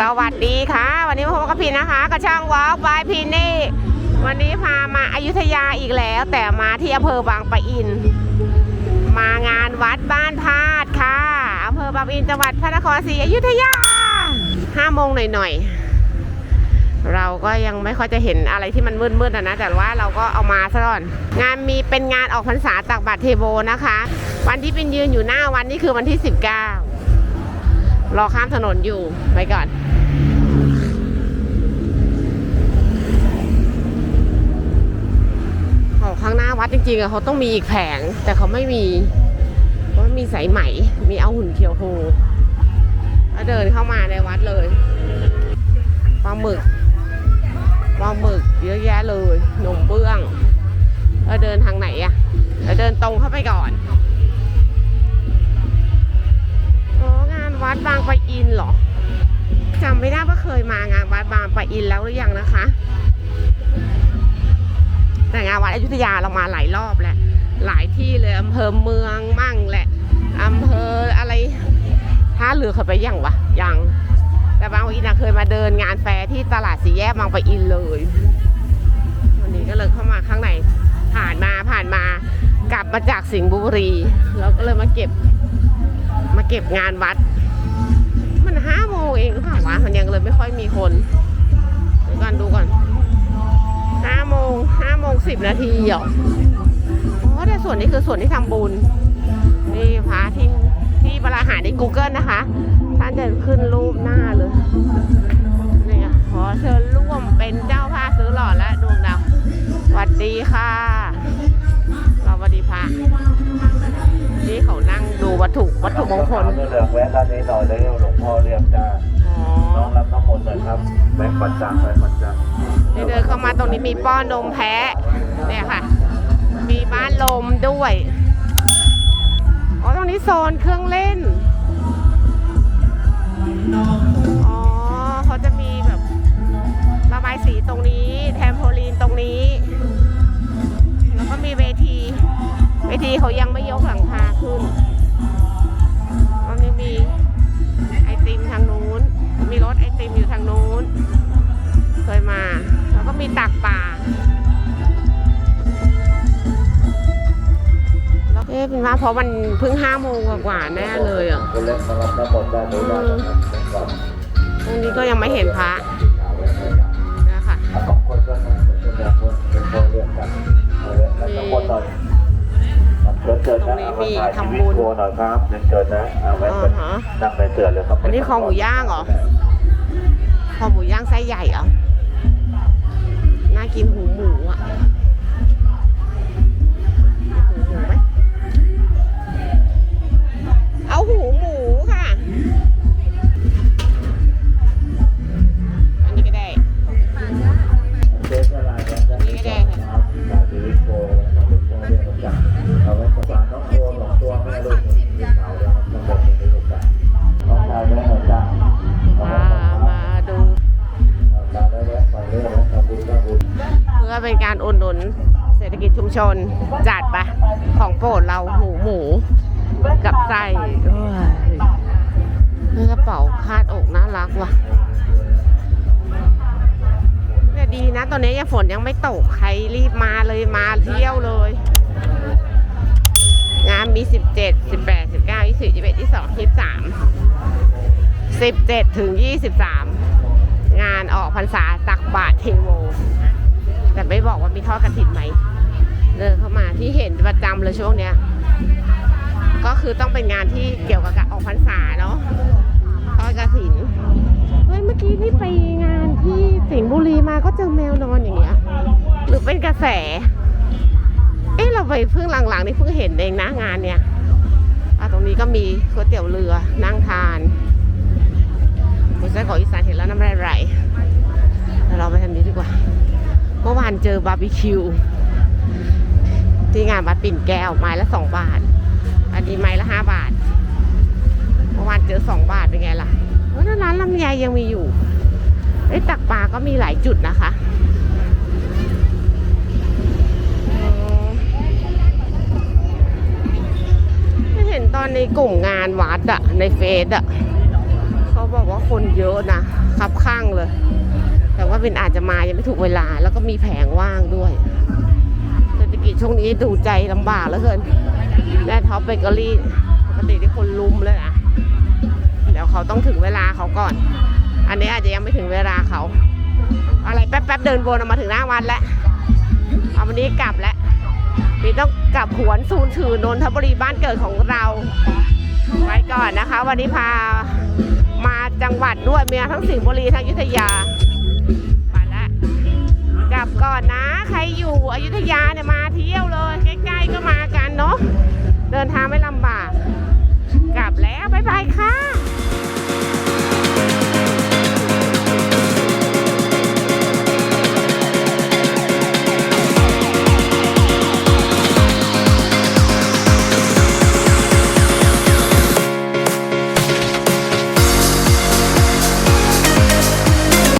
สวัสดีค่ะ วันนี้พบกับพี่นะคะกระช่างวอล์กบายพีนี่วันนี้พามาอายุทยาอีกแล้ว แต่มาที่อำเภอบางปะอิน มางานวัดบ้านพาดค่ะอำเภอบางปะอินจังหวัดพระนครศรีอยุธยาห้าโมงหน่อยๆเราก็ยังไม่ค่อยจะเห็นอะไรที่มันมืดๆอะนะแต่ว่าเราก็เอามาซะก่อน งานมีเป็นงานออกพรรษาตักบาตรเทโบนะคะ วันที่เป็นยืนอยู่หน้าวันนี่คือวันที่ 19 รอข้ามถนนอยู่ไปก่อนออกข้างหน้าวัดจริงๆอะเขาต้องมีอีกแผง แต่เขาไม่มีเพราะมีสายไหม มีเอาหุ่นเคียวโฮแล้วเดินเข้ามาในวัดเลยปลาหมึกปลาหมึกเยอะแยะเลย หนมเบื้อง แล้วเดินทางไหนอะแล้วเดินตรงเข้าไปก่อน วัดบางปะอินเหรอจำไม่ได้ว่าเคยมางานวัดบางปะอินแล้วหรือยังนะคะ แต่งานวัดอยุธยาเรามาหลายรอบแหละ หลายที่เลยอำเภอเมืองมั่งแหละอำเภออะไรท่าเรือเคยไปยังวะยัง แต่บางปะอินเคยมาเดินงานแฟร์ที่ตลาดสีแยกบางปะอินเลยวันนี้ก็เลยเข้ามาข้างในผ่านมาผ่านมากลับมาจากสิงห์บุรีแล้วก็เลยมาเก็บมาเก็บงานวัด มันห้าโมงเองหรือเปล่าวะมันยังเลยไม่ค่อยมีคนเดี๋ยวก่อนดูก่อนห้าโมงห้าโมงสิบนาทีเหรออ๋อแต่ส่วนนี้คือส่วนที่ทำบุญนี่พระที่ที่เวลาหาใน Google นะคะท่านจะขึ้นรูปหน้าเลยนี่ขอเชิญร่วมเป็นเจ้าภาพซื้อหล่อและดวงดาวสวัสดีค่ะเราสวัสดีพระ วัตถุวัตถุมงคลเรือเหลืองแวะด้านนี้หน่อยเลยหลวงพ่อเรียกจ้าอ๋อน้องรับน้ำมนต์หน่อยครับแบงค์ปัจจังแบงค์ปัจจังนี่เดินเข้ามาตรงนี้มีป้อนนมแพะเนี่ยค่ะ มีบ้านลมด้วยอ๋อตรงนี้โซนเครื่องเล่นอ๋อเขาจะมีแบบระบายสีตรงนี้ แทมโพลีนตรงนี้ แล้วก็มีเวที เวทีเขายังไม่ยกหลังคาขึ้น ติมอยู่ทางนู้น เคยมา แล้วก็มีตักป่าแล้วเอ๊ะเป็นว่าเพราะมันเพิ่งห้าโมงกว่าๆแน่เลยอะคนเล็กมารับน้ำมนต์ได้เลยได้นะครับตรงนี้ก็ยังไม่เห็นพระนะคะสองคนก็นั่งเป็นแบบคนเป็นพ่อเรียกกันเอาเลยรับน้ำมนต์หน่อยเชิญเชิญนะเอามาถ่ายชีวิตโคหน่อยครับเชิญเชิญนะเอาไว้เป็นนั่งในเตือนเลยครับอันนี้คอหมูย่างเหรอคอ หมูย่างไส้ใหญ่เหรอ น่ากินหูหมูอะ เป็นการอุดหนุนเศรษฐกิจชุมชนจัดปะของโปรดเราหมูหมูกับไส้เอ้ยนี่กระเป๋าคาดอกน่ารักว่ะแต่ยดีนะ ตอนนี้ยังฝนยังไม่ตก ใครรีบมาเลยมาเที่ยวเลย งานมี 17 18 19 20 21 22 23 17 ถึง 23 งานออกพรรษาตักบาตรเทโว แต่ไม่บอกว่ามีทอดกระถินไหมเดินเข้ามาที่เห็นประจำเลยช่วงเนี้ย ก็คือต้องเป็นงานที่เกี่ยวกับการออกพรรษาเนาะทอดกระถินเฮ้ยเมื่อกี้ที่ไปงานที่สิงห์บุรีมาก็เจอแมวนอนอย่างเงี้ยหรือเป็นกระแส เอ๊ะเราไปเพิ่งหลังๆนี่เพิ่งเห็นเองนะงานเนี้ยตรงนี้ก็มีก๋วยเตี๋ยวเรือนั่งทานหมูไส้กรอกอีสานเห็นแล้วน้ำลายไหลเดี๋ยวเราไปทำนี้ดีกว่า เมื่อวานเจอบาร์บีคิว ที่งานวัดปิ่นแก้วไม้ละสองบาท อันนี้ไม้ละห้าบาท เมื่อวานเจอสองบาทเป็นไงล่ะเออแล้วร้านลำไยยังมีอยู่ไอ้ตักปลาก็มีหลายจุดนะคะไม่เห็นตอนในกลุ่มงานวัดอะในเฟซอะเขาบอกว่าคนเยอะนะคับข้างเลย แต่ว่าเป็นอาจจะมายังไม่ถูกเวลา แล้วก็มีแผงว่างด้วยเศรษฐกิจช่วงนี้ดูใจลำบากเหลือเกินแม่ท็อปเบเกอรี่ปกติที่คนลุมเลยนะเดี๋ยวเขาต้องถึงเวลาเขาก่อน อันนี้อาจจะยังไม่ถึงเวลาเขา อะไรแป๊บๆเดินวนออกมาถึงหน้าวัดแล้วเอาวันนี้กลับแล้วมีต้องกลับหวนซูนถือนนทบุรีบ้านเกิดของเราไว้ก่อนนะคะ วันนี้พามาจังหวัดด้วยเมียทั้งสิงห์บุรีทั้งยุธยา ก่อนนะ ใครอยู่อยุธยาเนี่ยมาเที่ยวเลย ใกล้ๆก็มากันเนาะ เดินทางไม่